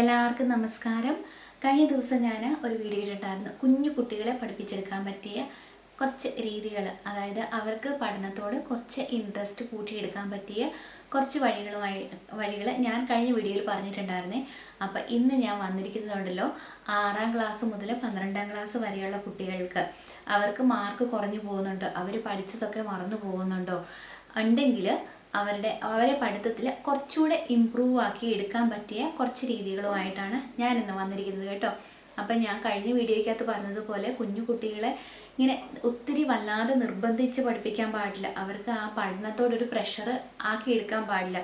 എല്ലാവർക്കും നമസ്കാരം. കഴിഞ്ഞ ദിവസം ഞാൻ ഒരു വീഡിയോ ഇട്ടിട്ടുണ്ടായിരുന്നു കുഞ്ഞു കുട്ടികളെ പഠിപ്പിച്ചെടുക്കാൻ പറ്റിയ കുറച്ച് രീതികൾ അതായത് അവർക്ക് പഠനത്തോട് കുറച്ച് ഇൻട്രസ്റ്റ് കൂട്ടിയെടുക്കാൻ പറ്റിയ കുറച്ച് വഴികളുമായി വഴികൾ ഞാൻ കഴിഞ്ഞ വീഡിയോയിൽ പറഞ്ഞിട്ടുണ്ടായിരുന്നേ. അപ്പോൾ ഇന്ന് ഞാൻ വന്നിരിക്കുന്നതുണ്ടല്ലോ ആറാം ക്ലാസ് മുതൽ പന്ത്രണ്ടാം ക്ലാസ് വരെയുള്ള കുട്ടികൾക്ക്. അവർക്ക് മാർക്ക് കുറഞ്ഞു പോകുന്നുണ്ടോ. അവർ പഠിച്ചതൊക്കെ മറന്നു പോകുന്നുണ്ടോ? ഉണ്ടെങ്കിൽ അവരുടെ അവരെ പഠിത്തത്തിൽ കുറച്ചുകൂടെ ഇമ്പ്രൂവ് ആക്കി എടുക്കാൻ പറ്റിയ കുറച്ച് രീതികളുമായിട്ടാണ് ഞാൻ ഇന്ന് വന്നിരിക്കുന്നത് കേട്ടോ. അപ്പം ഞാൻ കഴിഞ്ഞ വീഡിയോയ്ക്കകത്ത് പറഞ്ഞതുപോലെ കുഞ്ഞു കുട്ടികളെ ഇങ്ങനെ ഒത്തിരി വല്ലാതെ നിർബന്ധിച്ച് പഠിപ്പിക്കാൻ പാടില്ല. അവർക്ക് ആ പഠനത്തോടൊരു പ്രഷർ ആക്കി എടുക്കാൻ പാടില്ല.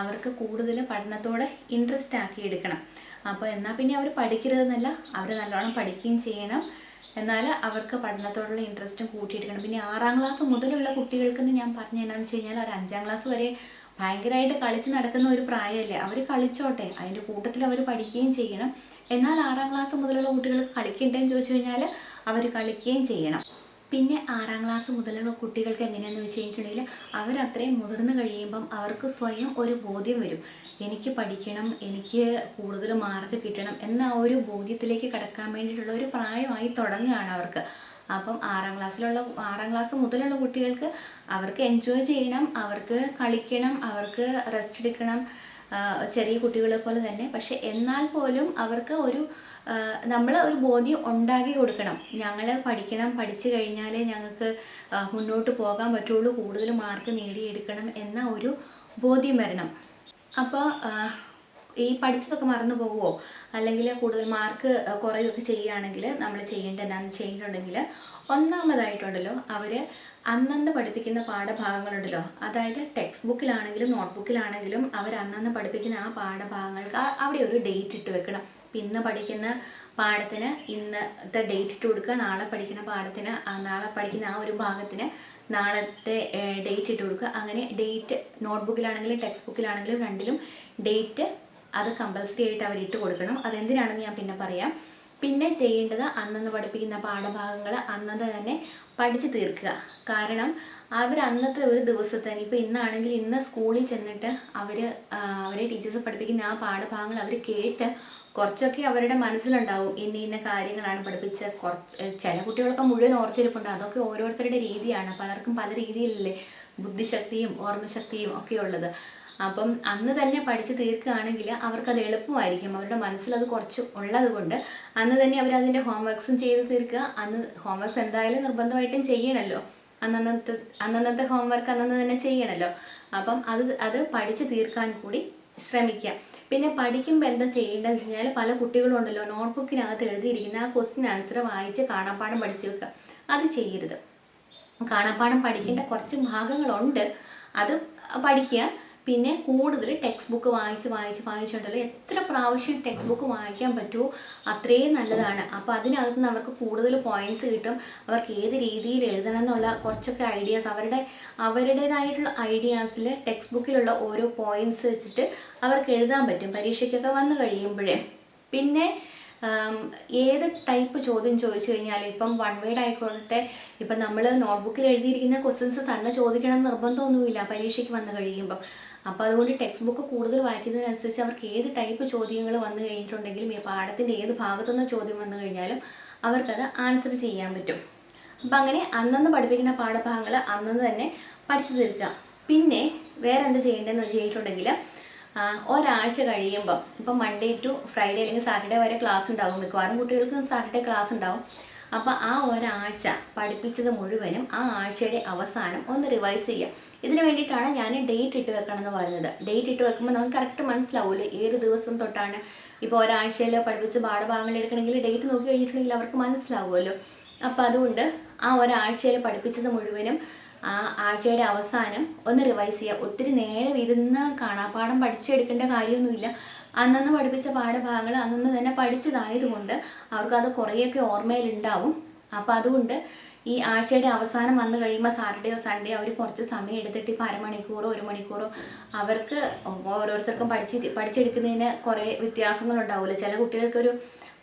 അവർക്ക് കൂടുതൽ പഠനത്തോടെ ഇൻട്രസ്റ്റ് ആക്കി എടുക്കണം. അപ്പോൾ എന്നാൽ പിന്നെ അവർ പഠിക്കരുതെന്നല്ല അവർ നല്ലോണം പഠിക്കുകയും ചെയ്യണം. എന്നാൽ അവർക്ക് പഠനത്തോടുള്ള ഇൻട്രസ്റ്റും കൂട്ടിയെടുക്കണം. പിന്നെ ആറാം ക്ലാസ് മുതലുള്ള കുട്ടികൾക്കെന്ന് ഞാൻ പറഞ്ഞു എന്നാന്ന് വെച്ച് കഴിഞ്ഞാൽ ഒരു അഞ്ചാം ക്ലാസ് വരെ ഭയങ്കരമായിട്ട് കളിച്ച് നടക്കുന്ന ഒരു പ്രായമല്ലേ? അവർ കളിച്ചോട്ടെ അതിന്റെ കൂട്ടത്തിൽ അവർ പഠിക്കുകയും ചെയ്യണം. എന്നാൽ ആറാം ക്ലാസ് മുതലുള്ള കുട്ടികൾക്ക് കളിക്കണ്ടേന്ന് ചോദിച്ചു കഴിഞ്ഞാൽ അവർ കളിക്കുകയും ചെയ്യണം. പിന്നെ ആറാം ക്ലാസ് മുതലുള്ള കുട്ടികൾക്ക് എങ്ങനെയാണെന്ന് വെച്ച് കഴിഞ്ഞിട്ടുണ്ടെങ്കിൽ അവരത്രയും മുതിർന്നു കഴിയുമ്പം അവർക്ക് സ്വയം ഒരു ബോധ്യം വരും. എനിക്ക് പഠിക്കണം എനിക്ക് കൂടുതൽ മാർക്ക് കിട്ടണം എന്ന ആ ഒരു ബോധ്യത്തിലേക്ക് കടക്കാൻ വേണ്ടിയിട്ടുള്ള ഒരു പ്രായമായി തുടങ്ങുകയാണ് അവർക്ക്. അപ്പം ആറാം ക്ലാസ്സിലുള്ള ആറാം ക്ലാസ് മുതലുള്ള കുട്ടികൾക്ക് അവർക്ക് എൻജോയ് ചെയ്യണം അവർക്ക് കളിക്കണം അവർക്ക് റെസ്റ്റ് എടുക്കണം ചെറിയ കുട്ടികളെ പോലെ തന്നെ. പക്ഷെ എന്നാൽ പോലും അവർക്ക് ഒരു നമ്മൾ ഒരു ബോധ്യം ഉണ്ടാക്കി കൊടുക്കണം. ഞങ്ങൾ പഠിക്കണം പഠിച്ചു കഴിഞ്ഞാലേ ഞങ്ങൾക്ക് മുന്നോട്ട് പോകാൻ പറ്റുള്ളൂ കൂടുതൽ മാർക്ക് നേടിയെടുക്കണം എന്ന ഒരു ബോധ്യം വരണം. അപ്പോൾ ഈ പഠിച്ചതൊക്കെ മറന്നു പോകുമോ അല്ലെങ്കിൽ കൂടുതൽ മാർക്ക് കുറയുകയൊക്കെ ചെയ്യുകയാണെങ്കിൽ നമ്മൾ ചെയ്യേണ്ടത് എന്താണെന്ന് ചെയ്യേണ്ടതുണ്ടെങ്കിൽ ഒന്നാമതായിട്ടുണ്ടല്ലോ അവർ അന്നന്ന് പഠിപ്പിക്കുന്ന പാഠഭാഗങ്ങളുണ്ടല്ലോ. അതായത് ടെക്സ്റ്റ് ബുക്കിലാണെങ്കിലും നോട്ട് ബുക്കിലാണെങ്കിലും അവർ അന്നന്ന് പഠിപ്പിക്കുന്ന ആ പാഠഭാഗങ്ങൾക്ക് അവിടെ ഒരു ഡേറ്റ് ഇട്ട് വെക്കണം. ഇന്ന് പഠിക്കുന്ന പാഠത്തിന് ഇന്നത്തെ ഡേറ്റ് ഇട്ട് കൊടുക്കുക. നാളെ പഠിക്കുന്ന പാഠത്തിന് നാളെ പഠിക്കുന്ന ആ ഒരു ഭാഗത്തിന് നാളത്തെ ഡേറ്റ് ഇട്ട് കൊടുക്കുക. അങ്ങനെ ഡേറ്റ് നോട്ട്ബുക്കിലാണെങ്കിലും ടെക്സ്റ്റ് ബുക്കിലാണെങ്കിലും രണ്ടിലും ഡേറ്റ് അത് കമ്പൽസറി ആയിട്ട് അവർ ഇട്ട് കൊടുക്കണം. അതെന്തിനാണെന്ന് ഞാൻ പിന്നെ പറയാം. പിന്നെ ചെയ്യേണ്ടത് അന്നന്ന് പഠിപ്പിക്കുന്ന പാഠഭാഗങ്ങൾ അന്നത്തെ തന്നെ പഠിച്ചു തീർക്കുക. കാരണം അവർ അന്നത്തെ ഒരു ദിവസത്തെ ഇപ്പോൾ ഇന്നാണെങ്കിൽ ഇന്ന് സ്കൂളിൽ ചെന്നിട്ട് അവർ അവരെ ടീച്ചേഴ്സ് പഠിപ്പിക്കുന്ന ആ പാഠഭാഗങ്ങൾ അവർ കേട്ട് കുറച്ചൊക്കെ അവരുടെ മനസ്സിലുണ്ടാവും. ഇന്ന ഇന്ന കാര്യങ്ങളാണ് പഠിപ്പിച്ച. കുറച്ച് ചില കുട്ടികളൊക്കെ മുഴുവൻ ഓർത്തിരിപ്പുണ്ട്. അതൊക്കെ ഓരോരുത്തരുടെ രീതിയാണ്. പലർക്കും പല രീതിയിലല്ലേ ബുദ്ധിശക്തിയും ഓർമ്മശക്തിയും ഒക്കെ ഉള്ളത് അപ്പം അന്ന് തന്നെ പഠിച്ച് തീർക്കുകയാണെങ്കിൽ അവർക്കത് എളുപ്പമായിരിക്കും. അവരുടെ മനസ്സിൽ അത് കുറച്ച് ഉള്ളത് കൊണ്ട് അന്ന് തന്നെ അവരതിന്റെ അതിന്റെ ഹോംവർക്ക്സും ചെയ്ത് തീർക്കുക. അന്ന് ഹോംവർക്ക്സ് എന്തായാലും നിർബന്ധമായിട്ടും ചെയ്യണമല്ലോ അന്നന്നത്തെ അന്നന്നത്തെ ഹോംവർക്ക് അന്നന്ന് തന്നെ ചെയ്യണമല്ലോ അപ്പം അത് അത് പഠിച്ച് തീർക്കാൻ കൂടി ശ്രമിക്കുക. പിന്നെ പഠിക്കുമ്പോൾ എന്താ ചെയ്യേണ്ടതെന്ന് വെച്ച് കഴിഞ്ഞാൽ പല കുട്ടികളുണ്ടല്ലോ നോട്ട്ബുക്കിനകത്ത് എഴുതിയിരിക്കുന്ന ആ ക്വസ്റ്റ്യൻ ആൻസർ വായിച്ച് കാണാപ്പാടം പഠിച്ചു വെക്കുക. അത് ചെയ്യരുത്. കാണാപ്പാടം പഠിക്കേണ്ട കുറച്ച് ഭാഗങ്ങളുണ്ട്. അത് പഠിക്കുക. പിന്നെ കൂടുതൽ ടെക്സ്റ്റ് ബുക്ക് വായിച്ച് വായിച്ച് വായിച്ചുണ്ടല്ലോ എത്ര പ്രാവശ്യം ടെക്സ്റ്റ് ബുക്ക് വായിക്കാൻ പറ്റുമോ അത്രയും നല്ലതാണ്. അപ്പോൾ അതിനകത്ത് നിന്ന് അവർക്ക് കൂടുതൽ പോയിന്റ്സ് കിട്ടും. അവർക്ക് ഏത് രീതിയിൽ എഴുതണം എന്നുള്ള കുറച്ചൊക്കെ ഐഡിയാസ് അവരുടെ അവരുടേതായിട്ടുള്ള ഐഡിയാസിൽ ടെക്സ്റ്റ് ബുക്കിലുള്ള ഓരോ പോയിന്റ്സ് വെച്ചിട്ട് അവർക്ക് എഴുതാൻ പറ്റും. പരീക്ഷയ്ക്കൊക്കെ വന്നു കഴിയുമ്പോഴേ. പിന്നെ ഏത് ടൈപ്പ് ചോദ്യം ചോദിച്ചു കഴിഞ്ഞാൽ ഇപ്പം വൺ വേഡ് ആയിക്കോട്ടെ ഇപ്പം നമ്മൾ നോട്ട്ബുക്കിൽ എഴുതിയിരിക്കുന്ന ക്വസ്റ്റ്യൻസ് തന്നെ ചോദിക്കണം നിർബന്ധമൊന്നുമില്ല പരീക്ഷയ്ക്ക് വന്നു കഴിയുമ്പം. അപ്പോൾ അതുകൊണ്ട് ടെക്സ്റ്റ് ബുക്ക് കൂടുതൽ വായിക്കുന്നതിനനുസരിച്ച് അവർക്ക് ഏത് ടൈപ്പ് ചോദ്യങ്ങൾ വന്നു കഴിഞ്ഞിട്ടുണ്ടെങ്കിലും ഈ പാഠത്തിന്റെ ഏത് ഭാഗത്തുനിന്ന് ചോദ്യം വന്നു കഴിഞ്ഞാലും അവർക്കത് ആൻസർ ചെയ്യാൻ പറ്റും. അപ്പം അങ്ങനെ അന്നന്ന് പഠിപ്പിക്കുന്ന പാഠഭാഗങ്ങൾ അന്നന്ന് തന്നെ പഠിച്ചു തീർക്കുക. പിന്നെ വേറെ എന്ത് ചെയ്യേണ്ടതെന്ന് വെച്ച് കഴിഞ്ഞിട്ടുണ്ടെങ്കിൽ ആ, ഒരാഴ്ച കഴിയുമ്പം ഇപ്പം മൺഡേ ടു ഫ്രൈഡേ അല്ലെങ്കിൽ സാറ്റർഡേ വരെ ക്ലാസ് ഉണ്ടാകും മിക്കവാറും കുട്ടികൾക്ക് സാറ്റർഡേ ക്ലാസ് ഉണ്ടാവും. അപ്പോൾ ആ ഒരാഴ്ച പഠിപ്പിച്ചത് മുഴുവനും ആ ആഴ്ചയുടെ അവസാനം ഒന്ന് റിവൈസ് ചെയ്യാം. ഇതിന് വേണ്ടിയിട്ടാണ് ഞാൻ ഡേറ്റ് ഇട്ട് വെക്കണം എന്ന് പറയുന്നത് ഡേറ്റ് ഇട്ട് വെക്കുമ്പോൾ നമുക്ക് കറക്റ്റ് മനസ്സിലാവുമല്ലോ ഏത് ദിവസം തൊട്ടാണ്? ഇപ്പോൾ ഒരാഴ്ചയിൽ പഠിപ്പിച്ച് പാഠഭാഗങ്ങൾ എടുക്കണമെങ്കിൽ ഡേറ്റ് നോക്കി കഴിഞ്ഞിട്ടുണ്ടെങ്കിൽ അവർക്ക് മനസ്സിലാവുമല്ലോ. അപ്പോൾ അതുകൊണ്ട് ആ ഒരാഴ്ചയിൽ പഠിപ്പിച്ചത് മുഴുവനും ആ ആഴ്ചയുടെ അവസാനം ഒന്ന് റിവൈസ് ചെയ്യുക ഒത്തിരി നേരം ഇരുന്ന് കാണാപ്പാഠം പഠിച്ചെടുക്കേണ്ട കാര്യമൊന്നുമില്ല. അന്നന്ന് പഠിപ്പിച്ച പാഠഭാഗങ്ങൾ അന്നന്ന് തന്നെ പഠിച്ചതായതുകൊണ്ട് അവർക്കത് കുറേയൊക്കെ ഓർമ്മയിലുണ്ടാവും. അപ്പോൾ അതുകൊണ്ട് ഈ ആഴ്ചയുടെ അവസാനം വന്നു കഴിയുമ്പോൾ സാറ്റർഡേയോ സൺഡേ അവർ കുറച്ച് സമയം എടുത്തിട്ട് ഇപ്പോൾ അരമണിക്കൂറോ ഒരു മണിക്കൂറോ അവർക്ക് ഓരോരുത്തർക്കും പഠിച്ച് പഠിച്ചെടുക്കുന്നതിന് കുറേ വ്യത്യാസങ്ങളുണ്ടാവുമല്ലോ ചില കുട്ടികൾക്കൊരു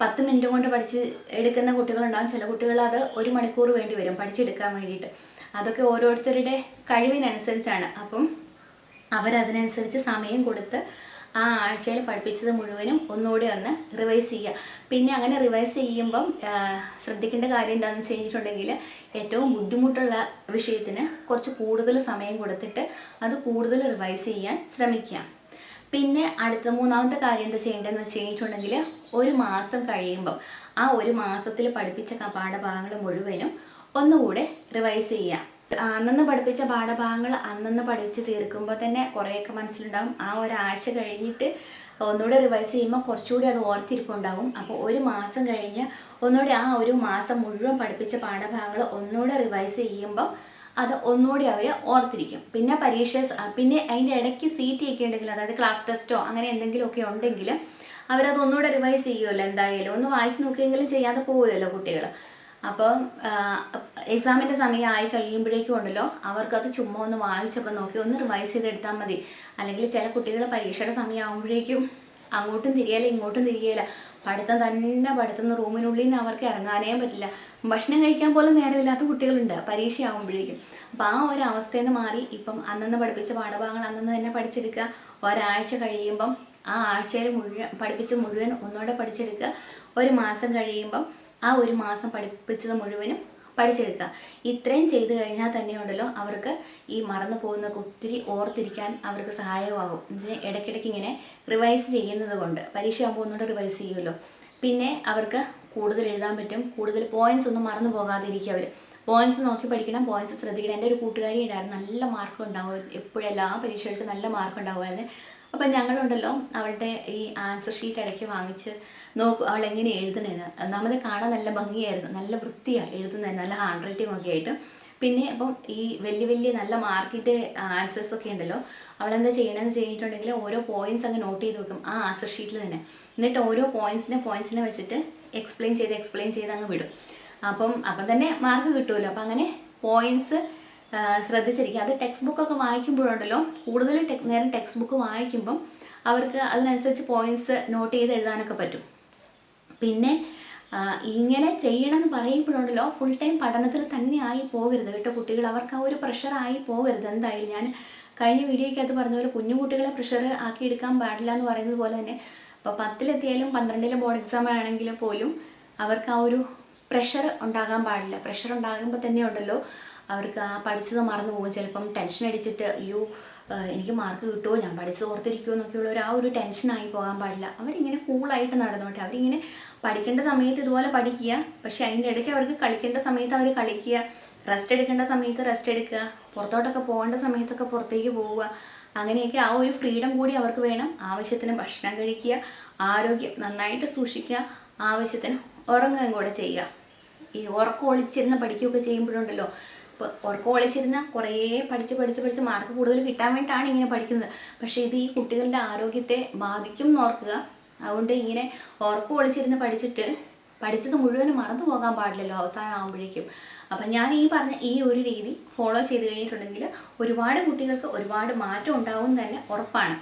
പത്ത് മിനിറ്റ് കൊണ്ട് പഠിച്ച് എടുക്കുന്ന കുട്ടികളുണ്ടാകും ചില കുട്ടികൾ അത് ഒരു മണിക്കൂർ വേണ്ടി വരും പഠിച്ചെടുക്കാൻ വേണ്ടിയിട്ട്. അതൊക്കെ ഓരോരുത്തരുടെ കഴിവിനനുസരിച്ചാണ്. അപ്പം അവരതിനനുസരിച്ച് സമയം കൊടുത്ത് ആ ആഴ്ചയിൽ പഠിപ്പിച്ചത് മുഴുവനും ഒന്നുകൂടി ഒന്ന് റിവൈസ് ചെയ്യുക. പിന്നെ അങ്ങനെ റിവൈസ് ചെയ്യുമ്പം ശ്രദ്ധിക്കേണ്ട കാര്യം എന്താണെന്ന് വെച്ച് കഴിഞ്ഞിട്ടുണ്ടെങ്കിൽ ഏറ്റവും ബുദ്ധിമുട്ടുള്ള വിഷയത്തിന് കുറച്ച് കൂടുതൽ സമയം കൊടുത്തിട്ട് അത് കൂടുതൽ റിവൈസ് ചെയ്യാൻ ശ്രമിക്കുക. പിന്നെ അടുത്ത മൂന്നാമത്തെ കാര്യം എന്താ ചെയ്യേണ്ടതെന്ന് വെച്ച് കഴിഞ്ഞിട്ടുണ്ടെങ്കിൽ ഒരു മാസം കഴിയുമ്പം ആ ഒരു മാസത്തിൽ പഠിപ്പിച്ച പാഠഭാഗങ്ങൾ മുഴുവനും ഒന്നുകൂടെ റിവൈസ് ചെയ്യുക. അന്നന്ന് പഠിപ്പിച്ച പാഠഭാഗങ്ങൾ അന്നന്ന് പഠിച്ച് തീർക്കുമ്പോൾ തന്നെ കുറേയൊക്കെ മനസ്സിലുണ്ടാവും. ആ ഒരാഴ്ച കഴിഞ്ഞിട്ട് ഒന്നുകൂടെ റിവൈസ് ചെയ്യുമ്പോൾ കുറച്ചുകൂടി അത് ഓർത്തിരിപ്പുണ്ടാവും. അപ്പോൾ ഒരു മാസം കഴിഞ്ഞ് ഒന്നുകൂടി ആ ഒരു മാസം മുഴുവൻ പഠിപ്പിച്ച പാഠഭാഗങ്ങൾ ഒന്നുകൂടെ റിവൈസ് ചെയ്യുമ്പോൾ അത് ഒന്നുകൂടി അവർ ഓർത്തിരിക്കും. പിന്നെ പരീക്ഷ പിന്നെ അതിന്റെ ഇടയ്ക്ക് സീറ്റ് ഒക്കെ ഉണ്ടെങ്കിൽ അതായത് ക്ലാസ് ടെസ്റ്റോ അങ്ങനെ എന്തെങ്കിലുമൊക്കെ ഉണ്ടെങ്കിൽ അവരത് ഒന്നുകൂടെ റിവൈസ് ചെയ്യുമല്ലോ എന്തായാലും. ഒന്ന് വായിച്ച് നോക്കിയെങ്കിലും ചെയ്യാതെ പോവുമല്ലോ കുട്ടികൾ അപ്പം എക്സാമിന്റെ സമയം ആയി കഴിയുമ്പോഴേക്കും ഉണ്ടല്ലോ അവർക്കത് ചുമ്മാ ഒന്ന് വായിച്ചൊക്കെ നോക്കി ഒന്ന് റിവൈസ് ചെയ്തെടുത്താൽ മതി. അല്ലെങ്കിൽ ചില കുട്ടികൾ പരീക്ഷയുടെ സമയമാകുമ്പോഴേക്കും അങ്ങോട്ടും തിരിയല്ല ഇങ്ങോട്ടും തിരിയല്ല. പഠിത്തം തന്നെ പഠിത്തുന്ന റൂമിനുള്ളിൽ നിന്ന് അവർക്ക് ഇറങ്ങാനേ പറ്റില്ല. ഭക്ഷണം കഴിക്കാൻ പോലും നേരമില്ലാത്ത കുട്ടികളുണ്ട് പരീക്ഷയാകുമ്പോഴേക്കും അപ്പം ആ ഒരു അവസ്ഥയിൽ നിന്ന് മാറി ഇപ്പം അന്നന്ന് പഠിപ്പിച്ച പാഠഭാഗങ്ങൾ അന്നന്ന് തന്നെ പഠിച്ചെടുക്കുക. ഒരാഴ്ച കഴിയുമ്പം ആ ആഴ്ചയിൽ മുഴുവൻ പഠിപ്പിച്ച മുഴുവൻ ഒന്നുകൂടെ പഠിച്ചെടുക്കുക. ഒരു മാസം കഴിയുമ്പം ആ ഒരു മാസം പഠിപ്പിച്ചത് മുഴുവനും പഠിച്ചെടുക്കുക. ഇത്രയും ചെയ്തു കഴിഞ്ഞാൽ തന്നെ ഉണ്ടല്ലോ അവർക്ക് ഈ മറന്നു പോകുന്നതൊക്കെ ഒത്തിരി ഓർത്തിരിക്കാൻ അവർക്ക് സഹായമാകും ഇതിന് ഇടയ്ക്കിടയ്ക്ക് ഇങ്ങനെ റിവൈസ് ചെയ്യുന്നത് കൊണ്ട് പരീക്ഷയാകുമ്പോൾ ഒന്നുകൂടെ റിവൈസ് ചെയ്യുമല്ലോ. പിന്നെ അവർക്ക് കൂടുതൽ എഴുതാൻ പറ്റും. കൂടുതൽ പോയിന്റ്സ് ഒന്നും മറന്നു പോകാതിരിക്കുക അവർ പോയിന്റ്സ് നോക്കി പഠിക്കണം. പോയിന്റ്സ് ശ്രദ്ധിക്കണം. എന്റെ ഒരു കൂട്ടുകാരി ഉണ്ടായിരുന്നു. നല്ല മാർക്ക് ഉണ്ടാവും. എപ്പോഴും എല്ലാ പരീക്ഷകൾക്ക് നല്ല മാർക്ക് ഉണ്ടാവുമായിരുന്നു. അപ്പം ഞങ്ങളുണ്ടല്ലോ അവളുടെ ഈ ആൻസർ ഷീറ്റ് ഇടയ്ക്ക് വാങ്ങിച്ച് നോക്കും അവൾ എങ്ങനെ എഴുതണേന്ന് ഒന്നാമത് കാണാൻ നല്ല ഭംഗിയായിരുന്നു നല്ല വൃത്തിയാണ് എഴുതുന്നത് നല്ല ഹാൻഡ് റൈറ്റിംഗ് ഒക്കെ ആയിട്ട്. പിന്നെ അപ്പം ഈ വലിയ വലിയ നല്ല മാർക്കിന്റെ ആൻസേഴ്സ് ഒക്കെ ഉണ്ടല്ലോ അവളെന്താ ചെയ്യണമെന്ന് ചെയ്തിട്ടുണ്ടെങ്കിൽ ഓരോ പോയിന്റ്സ് അങ്ങ് നോട്ട് ചെയ്ത് വെക്കും ആ ആൻസർ ഷീറ്റിൽ തന്നെ. എന്നിട്ട് ഓരോ പോയിന്റ്സിനെ പോയിന്റ്സിനെ വെച്ചിട്ട് എക്സ്പ്ലെയിൻ ചെയ്ത് എക്സ്പ്ലെയിൻ ചെയ്ത് അങ്ങ് വിടും. അപ്പം അപ്പം തന്നെ മാർക്ക് കിട്ടുമല്ലോ അപ്പം അങ്ങനെ പോയിന്റ്സ് ശ്രദ്ധിച്ചിരിക്കുക. അത് ടെക്സ്റ്റ് ബുക്കൊക്കെ വായിക്കുമ്പോഴുണ്ടല്ലോ കൂടുതൽ ടെക് നേരം ടെക്സ്റ്റ് ബുക്ക് വായിക്കുമ്പം അവർക്ക് അതിനനുസരിച്ച് പോയിന്റ്സ് നോട്ട് ചെയ്ത് എഴുതാനൊക്കെ പറ്റും. പിന്നെ ഇങ്ങനെ ചെയ്യണമെന്ന് പറയുമ്പോഴുണ്ടല്ലോ ഫുൾ ടൈം പഠനത്തിൽ തന്നെ ആയി പോകരുത് കേട്ടോ കുട്ടികൾ. അവർക്ക് ആ ഒരു പ്രഷർ ആയി പോകരുത്. എന്തായാലും ഞാൻ കഴിഞ്ഞ വീഡിയോയ്ക്കകത്ത് പറഞ്ഞ പോലെ കുഞ്ഞു കുട്ടികളെ പ്രഷർ ആക്കി എടുക്കാൻ പാടില്ല എന്ന് പറയുന്നത് പോലെ തന്നെ ഇപ്പോൾ പത്തിലെത്തിയാലും പന്ത്രണ്ടിലും ബോർഡ് എക്സാം ആണെങ്കിലും പോലും അവർക്ക് ആ ഒരു പ്രഷർ ഉണ്ടാകാൻ പാടില്ല. പ്രഷർ ഉണ്ടാകുമ്പോൾ തന്നെ ഉണ്ടല്ലോ അവർക്ക് ആ പഠിച്ചത് മറന്നു പോകും. ചിലപ്പം ടെൻഷൻ അടിച്ചിട്ട് അയ്യോ എനിക്ക് മാർക്ക് കിട്ടുമോ ഞാൻ പഠിച്ചത് ഓർത്തിരിക്കുമോ എന്നൊക്കെയുള്ള ഒരു ആ ഒരു ടെൻഷനായി പോകാൻ പാടില്ല. അവരിങ്ങനെ കൂളായിട്ട് നടന്നോട്ടെ. അവരിങ്ങനെ പഠിക്കേണ്ട സമയത്ത് ഇതുപോലെ പഠിക്കുക. പക്ഷെ അതിന്റെ ഇടയ്ക്ക് അവർക്ക് കളിക്കേണ്ട സമയത്ത് അവർ കളിക്കുക. റെസ്റ്റ് എടുക്കേണ്ട സമയത്ത് റെസ്റ്റ് എടുക്കുക. പുറത്തോട്ടൊക്കെ പോകേണ്ട സമയത്തൊക്കെ പുറത്തേക്ക് പോവുക. അങ്ങനെയൊക്കെ ആ ഒരു ഫ്രീഡം കൂടി അവർക്ക് വേണം. ആവശ്യത്തിന് ഭക്ഷണം കഴിക്കുക. ആരോഗ്യം നന്നായിട്ട് സൂക്ഷിക്കുക. ആവശ്യത്തിന് ഉറങ്ങുകയും കൂടെ ചെയ്യുക. ഈ ഉറക്കം ഒളിച്ചിരുന്ന് പഠിക്കുകയൊക്കെ ചെയ്യുമ്പോഴുണ്ടല്ലോ ഇപ്പോൾ ഉറക്കം ഒളിച്ചിരുന്ന കുറേ പഠിച്ച് പഠിച്ച് പഠിച്ച് മാർക്ക് കൂടുതൽ കിട്ടാൻ വേണ്ടിയിട്ടാണ് ഇങ്ങനെ പഠിക്കുന്നത്. പക്ഷേ ഇത് ഈ കുട്ടികളുടെ ആരോഗ്യത്തെ ബാധിക്കും എന്നോർക്കുക അതുകൊണ്ട് ഇങ്ങനെ ഉറക്കം ഒളിച്ചിരുന്ന് പഠിച്ചിട്ട് പഠിച്ചത് മുഴുവനും മറന്നു പോകാൻ പാടില്ലല്ലോ അവസാനം ആകുമ്പോഴേക്കും അപ്പം ഞാൻ ഈ പറഞ്ഞ ഈ ഒരു രീതി ഫോളോ ചെയ്ത് കഴിഞ്ഞിട്ടുണ്ടെങ്കിൽ ഒരുപാട് കുട്ടികൾക്ക് ഒരുപാട് മാറ്റം ഉണ്ടാവും തന്നെ ഉറപ്പാണ്.